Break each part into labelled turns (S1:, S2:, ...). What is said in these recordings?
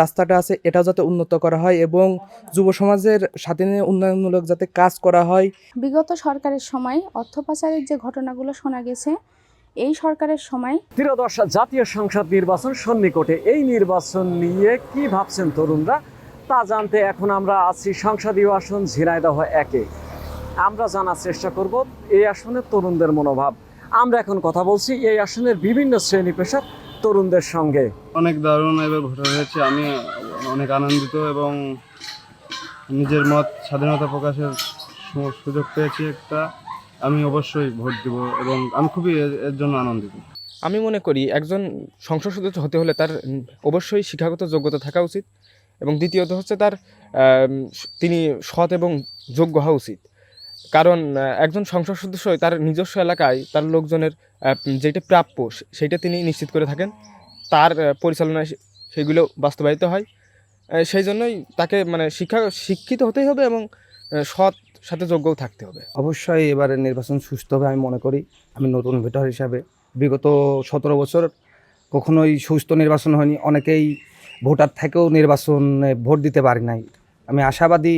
S1: রাস্তাটা আছে এটা যাতে উন্নত করা হয় এবং যুব সমাজের সাথে নিয়ে উন্নয়নমূলক যাতে কাজ করা হয়।
S2: বিগত সরকারের সময় অর্থ পাচারের যে ঘটনাগুলো শোনা গেছে এই সরকারের সময়
S3: ত্রিদশ জাতীয় সংসদ নির্বাচন সন্নিকটে এই নির্বাচন নিয়ে কি ভাবছেন তরুণরা তা জানতে এখন আমরা আছি সংসদীয় আসন ঝিনাইদহ একে। আমরা জানার চেষ্টা করব এই আসনের তরুণদের মনোভাব। আমরা এখন কথা বলছি এই আসনের বিভিন্ন শ্রেণি পেশার তরুণদের সঙ্গে?
S4: অনেক দারুণ এবার ভোটার হয়েছে। আমি অনেক আনন্দিত এবং নিজের মত স্বাধীনতা প্রকাশের সুযোগ পেয়েছি একটা। আমি অবশ্যই ভোট দেব এবং আমি খুবই এর- এর জন্য আনন্দিত।
S5: আমি মনে করি একজন সংসদ সদস্য হতে হলে তার অবশ্যই শিক্ষাগত যোগ্যতা থাকা উচিত এবং দ্বিতীয়ত হচ্ছে তার তিনি সৎ এবং যোগ্য হওয়া উচিত। কারণ একজন সংসদ সদস্য তার নিজস্ব এলাকায় তার লোকজনের যেটা প্রাপ্য সেইটা তিনি নিশ্চিত করে থাকেন। তার পরিচালনায় সেগুলো বাস্তবায়িত হয়। সেই জন্যই তাকে মানে শিক্ষা, শিক্ষিত হতেই হবে এবং সৎ সাথে যোগ্যও থাকতে হবে।
S6: অবশ্যই এবারে নির্বাচন সুস্থ হবে আমি মনে করি। আমি নতুন ভোটার হিসাবে বিগত সতেরো বছর কখনোই সুস্থ নির্বাচন হয়নি। অনেকেই ভোটার থেকেও নির্বাচনে ভোট দিতে পারি নাই। আমি আশাবাদী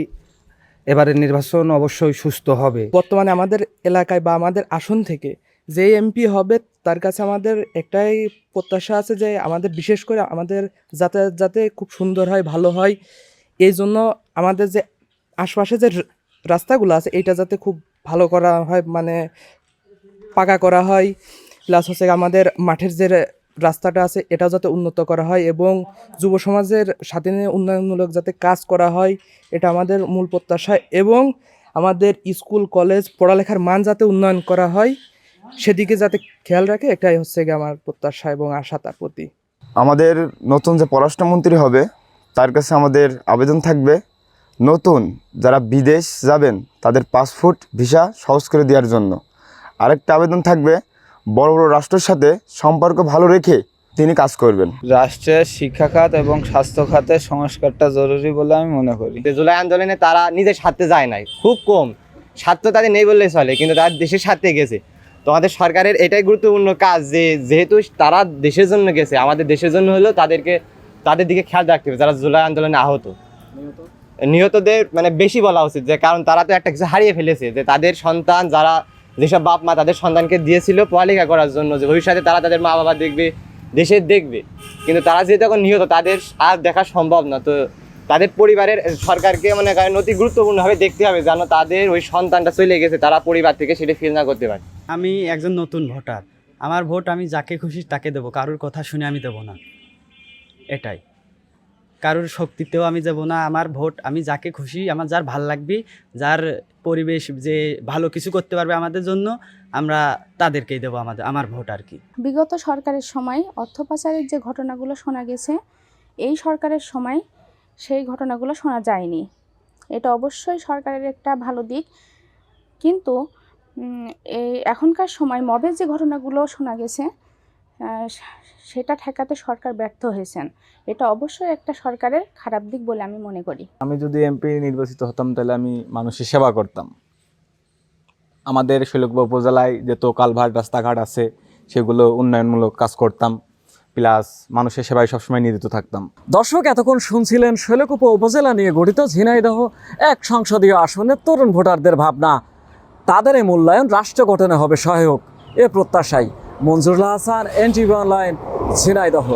S6: এবারের নির্বাচন অবশ্যই সুস্থ হবে।
S1: বর্তমানে আমাদের এলাকায় বা আমাদের আসন থেকে যে এমপি হবে, তার কাছে আমাদের একটাই প্রত্যাশা আছে যে আমাদের বিশেষ করে আমাদের যাতায়াত যাতে খুব সুন্দর হয়, ভালো হয়। এই জন্য আমাদের যে আশপাশে যে রাস্তাগুলো আছে, এইটা যাতে খুব ভালো করা হয় মানে পাকা করা হয়। প্লাস হচ্ছে আমাদের মাঠের যে রাস্তাটা আছে এটা যাতে উন্নত করা হয় এবং যুব সমাজের নিয়ে উন্নয়নমূলক যাতে কাজ করা হয়, এটা আমাদের মূল প্রত্যাশা এবং আমাদের স্কুল, কলেজ পড়ালেখার মান যাতে উন্নয়ন করা হয়, সেদিকে যাতে খেয়াল রাখে, এটাই হচ্ছে গিয়ে আমার প্রত্যাশা এবং আশা তার প্রতি।
S7: আমাদের নতুন যে পররাষ্ট্রমন্ত্রী হবে, তার কাছে আমাদের আবেদন থাকবে, নতুন যারা বিদেশ যাবেন, তাদের পাসপোর্ট, ভিসা সহজ করে দেওয়ার জন্য। আরেকটা আবেদন থাকবে বড় বড় রাষ্ট্রের সাথে সম্পর্ক ভালো রেখে তিনি কাজ করবেন।
S8: রাষ্ট্রের শিক্ষা খাত এবং স্বাস্থ্য খাতের সংস্কারটা জরুরি বলে আমি মনে করি।
S9: যে জুলাই আন্দোলনে তারা নিজের স্বার্থে যায় নাই। খুব কম। স্বার্থ তাদের নেই বললেই চলে কিন্তু তারা দেশের স্বার্থে গেছে। তো আমাদের সরকারের এটাই গুরুত্বপূর্ণ কাজ যে যেহেতু তারা দেশের জন্য গেছে আমাদের দেশের জন্য হলেও তাদেরকে তাদের দিকে খেয়াল রাখতে হবে যারা জুলাই আন্দোলনে আহত। নিহতদের মানে বেশি বলা উচিত যে কারণ তারা তো একটা কিছু হারিয়ে ফেলেছে যে তাদের সন্তান যারা যেসব বাপ মা তাদের সন্তানকে দিয়েছিল পড়ালেখা করার জন্য, যে ভবিষ্যতে তারা তাদের মা বাবা দেখবে দেশের দেখবে। কিন্তু তারা যেহেতু এখন নিহত, তাদের আর দেখা সম্ভব না। তো তাদের পরিবারের সরকারকে মনে করেন অতি গুরুত্বপূর্ণভাবে দেখতে হবে, যেন তাদের ওই সন্তানটা চলে গেছে, তারা পরিবার থেকে সেটা ফিল না করতে পারে।
S10: আমি একজন নতুন ভোটার। আমার ভোট আমি যাকে খুশি তাকে দেবো, কারোর কথা শুনে আমি দেবো না। এটাই। কারোর শক্তিতেও আমি দেবো না, আমার ভোট, আমি যাকে খুশি, আমার যার ভালো লাগবে, যার পরিবেশ যে ভালো কিছু করতে পারবে আমাদের জন্য, আমরা তাদেরকেই দেবো আমাদের, আমার ভোট আর কি।
S2: বিগত সরকারের সময় অর্থ পাচারের যে ঘটনাগুলো শোনা গেছে, এই সরকারের সময় সেই ঘটনাগুলো শোনা যায়নি। এটা অবশ্যই সরকারের একটা ভালো দিক। কিন্তু এখনকার সময় মবের যে ঘটনাগুলো শোনা গেছে সেটা ঠেকাতে সরকার ব্যর্থ হয়েছেন। এটা অবশ্যই একটা সরকারের খারাপ দিক বলে আমি মনে করি।
S8: আমি যদি এমপি নির্বাচিত হতাম তাহলে আমি মানুষের সেবা করতাম। আমাদের শৈলকুপা উপজেলায় যে তো কালভার্ট রাস্তাঘাট আছে সেগুলো উন্নয়নমূলক কাজ করতাম। প্লাস মানুষের সেবায় সবসময় নিয়োজিত থাকতাম।
S3: দর্শক এতক্ষণ শুনছিলেন শৈলকুপা উপজেলা নিয়ে গঠিত ঝিনাইদহ এক সংসদীয় আসনের তরুণ ভোটারদের ভাবনা। তাদের এই মূল্যায়ন রাষ্ট্র গঠনে হবে সহায়ক এ প্রত্যাশাই। মঞ্জুরুল হাসান এনটিভি অনলাইন ঝিনাইদহ।